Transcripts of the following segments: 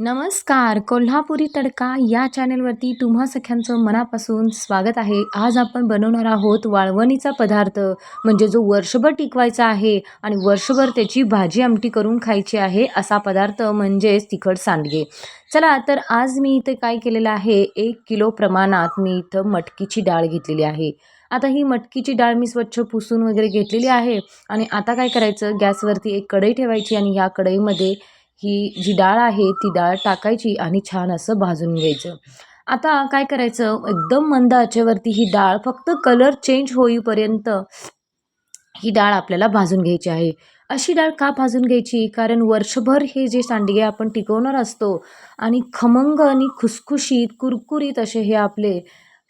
नमस्कार कोल्हापुरी तडका या चॅनेलवरती तुम्हा सख्यांचं मनापासून स्वागत आहे. आज आपण बनवणार आहोत वाळवणीचा पदार्थ म्हणजे जो वर्षभर टिकवायचा आहे आणि वर्षभर त्याची भाजी आमटी करून खायची आहे असा पदार्थ म्हणजेच तिखट सांडगे. चला तर आज मी इथे काय केलेलं आहे? एक किलो प्रमाणात मी इथं मटकीची डाळ घेतलेली आहे. आता ही मटकीची डाळ मी स्वच्छ पुसून वगैरे घेतलेली आहे आणि आता काय करायचं? गॅसवरती एक कढई ठेवायची आणि ह्या कढईमध्ये ही जी डाळ आहे ती डाळ टाकायची आणि छान असं भाजून घ्यायचं. आता काय करायचं? एकदम मंद आचेवरती ही डाळ फक्त कलर चेंज होईपर्यंत ही डाळ आपल्याला भाजून घ्यायची आहे. अशी डाळ का भाजून घ्यायची? कारण वर्षभर हे जे सांडगे आपण टिकवणार असतो आणि खमंग आणि खुसखुशीत कुरकुरीत असे हे आपले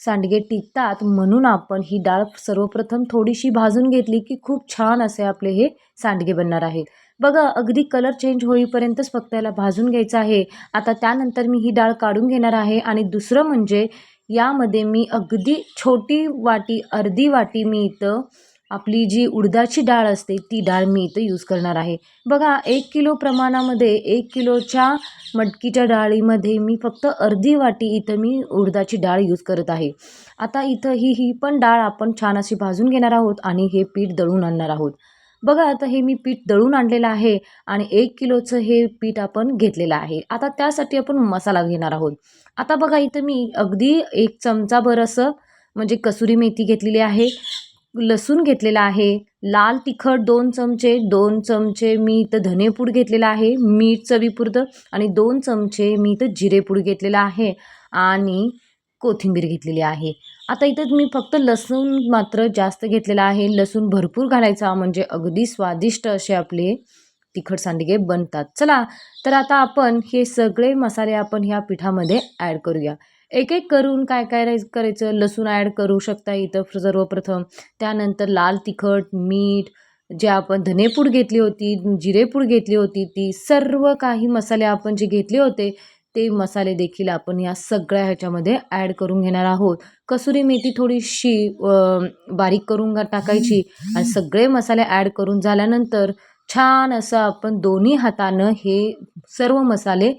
सांडगे टिकतात म्हणून आपण ही डाळ सर्वप्रथम थोडीशी भाजून घेतली की खूप छान असे आपले हे सांडगे बनणार आहेत. बघा अगदी कलर चेंज होईपर्यंतच फक्त याला भाजून घ्यायचं आहे. आता त्यानंतर मी ही डाळ काढून घेणार आहे आणि दुसरं म्हणजे यामध्ये मी अगदी छोटी वाटी अर्धी वाटी मी इथं आपली जी उडदाची डाळ असते ती डाळ मी इथं यूज करणार आहे. बघा एक किलो प्रमाणामध्ये एक किलोच्या मटकीच्या डाळीमध्ये मी फक्त अर्धी वाटी इथं मी उडदाची डाळ यूज करत आहे. आता इथं ही ही पण डाळ आपण छान अशी भाजून घेणार आहोत आणि हे पीठ दळून आणणार आहोत. बघा आता हे मी पीठ दळून आणलेलं आहे आणि एक किलोचं हे पीठ आपण घेतलेलं आहे. आता त्यासाठी आपण मसाला घेणार आहोत. आता बघा इथं मी अगदी एक चमचाभर असं म्हणजे कसुरी मेथी घेतलेली आहे लसूण घेतलेला आहे लाल तिखट दोन चमचे दोन चमचे मी इथं धनेपूड घेतलेला आहे मीठ चवीपुरतं आणि दोन चमचे मी इथं जिरेपूड घेतलेला आहे. आणि कोथिंबीर घेतलेली आहे. आता इथं मी फक्त लसूण मात्र जास्त घेतलेला आहे. लसूण भरपूर घालायचा म्हणजे अगदी स्वादिष्ट असे आपले तिखट सांडगे बनतात. चला तर आता आपण हे सगळे मसाले आपण ह्या पिठामध्ये ॲड करूया. एक एक करून काय काय करायचं? लसूण ॲड करू शकता इथं सर्वप्रथम. त्यानंतर लाल तिखट मीठ जे आपण धनेपूड घेतली होती जिरेपूड घेतली होती ती सर्व काही मसाले आपण जे घेतले होते ते मसाले देखील आपण या सगळ्या ह्याच्यामध्ये ॲड करून घेणार आहोत. कसुरी मेथी थोडीशी बारीक करून टाकायची आणि सगळे मसाले ॲड करून झाल्यानंतर छान असं आपण दोन्ही हातानं हे सर्व मसाले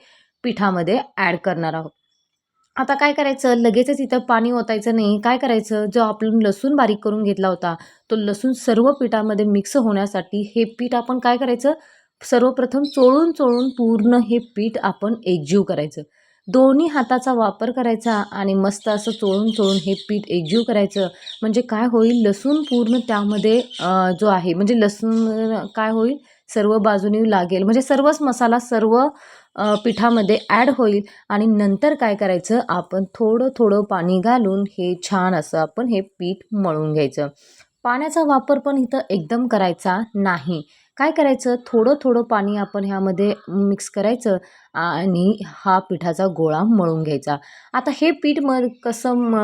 पिठामध्ये ॲड करणार आहोत. आता काय करायचं? लगेचच इथं पाणी ओतायचं नाही. काय करायचं? जो आपण लसूण बारीक करून घेतला होता तो लसूण सर्व पिठामध्ये मिक्स होण्यासाठी हे पीठ आपण काय करायचं? सर्वप्रथम चोळून चोळून पूर्ण हे पीठ आपण एकजीव करायचं. दोन्ही हाताचा वापर करायचा आणि मस्त असं चोळून चोळून हे पीठ एकजीव करायचं. म्हणजे काय होईल? लसूण पूर्ण त्यामध्ये जो आहे म्हणजे लसूण काय होईल? सर्व बाजूनी लागेल. म्हणजे सर्वच मसाला सर्व पिठामध्ये ॲड होईल आणि नंतर काय करायचं? आपण थोडं थोडं पाणी घालून हे छान असं आपण हे पीठ मळून घ्यायचं. पाण्याचा वापर पण इथं एकदम करायचा नाही. काय करायचं? थोडं थोडं पाणी आपण ह्यामध्ये मिक्स करायचं आणि हा पिठाचा गोळा मळून घ्यायचा. आता हे पीठ म कसं म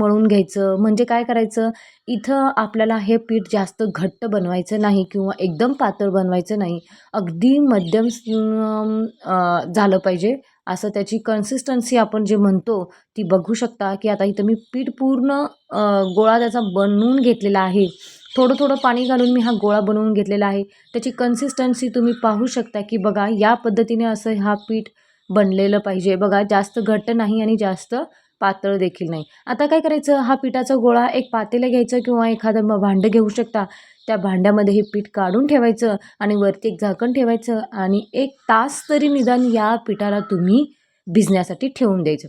मळून घ्यायचं? म्हणजे काय करायचं? इथं आपल्याला हे पीठ जास्त घट्ट बनवायचं नाही किंवा एकदम पातळ बनवायचं नाही. अगदी मध्यम झालं पाहिजे. असं त्याची कन्सिस्टन्सी आपण जे म्हणतो ती बघू शकता की आता इथं मी पीठ पूर्ण गोळा त्याचा बनवून घेतलेला आहे. थोडं थोडं पाणी घालून मी हा गोळा बनवून घेतलेला आहे. त्याची कन्सिस्टन्सी तुम्ही पाहू शकता की बघा या पद्धतीने असं हा पीठ बनलेलं पाहिजे. बघा जास्त घट्ट नाही आणि जास्त पातळ देखील नाही. आता काय करायचं? हा पिठाचा गोळा एक पातेला घ्यायचं किंवा एखादं भांडं घेऊ शकता. त्या भांड्यामध्ये हे पीठ काढून ठेवायचं आणि वरती एक झाकण ठेवायचं आणि एक तास तरी निदान या पिठाला तुम्ही भिजण्यासाठी ठेवून द्यायचं.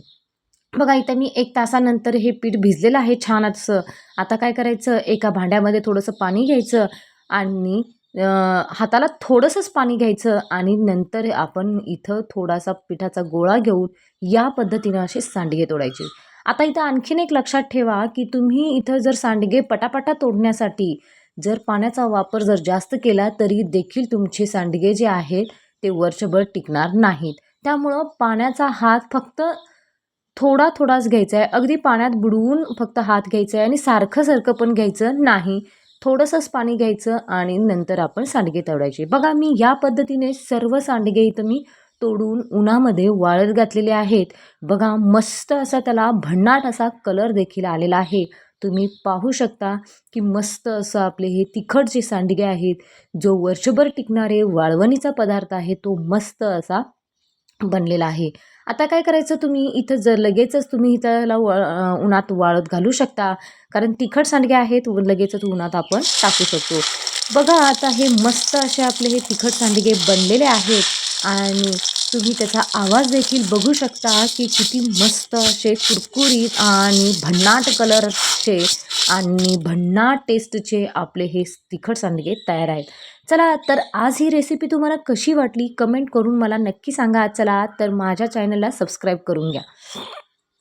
बघा इथं मी एक तासानंतर हे पीठ भिजलेलं आहे छान असं. आता काय करायचं? एका भांड्यामध्ये थोडंसं पाणी घ्यायचं आणि हाताला थोडंसंच पाणी घ्यायचं आणि नंतर आपण इथं थोडासा पिठाचा गोळा घेऊन या पद्धतीनं असे सांडगे तोडायचे. आता इथं आणखीन एक लक्षात ठेवा की तुम्ही इथं जर सांडगे पटापटा तोडण्यासाठी जर पाण्याचा वापर जर जास्त केला तरी देखील तुमचे सांडगे जे आहेत ते वर्षभर टिकणार नाहीत. त्यामुळं पाण्याचा हात फक्त थोडा थोडाच घ्यायचा आहे. अगदी पाण्यात बुडवून फक्त हात घ्यायचा आहे आणि सारखं सारखं पण घ्यायचं नाही. थोडंसंच पाणी घ्यायचं आणि नंतर आपण सांडगे तोडायचे बघा मी या पद्धतीने सर्व सांडगे इथं मी तोडून उन्हामध्ये वाळत घातलेले आहेत. बघा मस्त असा त्याला भन्नाट असा कलर देखील आलेला आहे. तुम्ही पाहू शकता की मस्त असं आपले हे तिखट जे सांडगे आहेत जो वर्षभर टिकणारे वाळवणीचा पदार्थ आहे तो मस्त असा बनलेला आहे. आता काय करायचं? तुम्ही इथं जर लगेचच तुम्ही इथं उन्हात वाळत घालू शकता. कारण तिखट सांडगे आहेत लगेचच उन्हात आपण टाकू शकतो. बघा आता हे मस्त असे आपले हे तिखट सांडगे बनलेले आहेत आणि तुम्ही त्याचा आवाज देखील बघू शकता की किती मस्त असे कुरकुरीत आणि भन्नाट कलरचे आणि भन्नाट टेस्टचे आपले हे तिखट सांडगे तयार आहेत. चला तर आज ही रेसिपी तुम्हाला कशी वाटली? कमेंट करून मला नक्की सांगा. चला तर माझ्या चॅनलला सबस्क्राईब करून घ्या.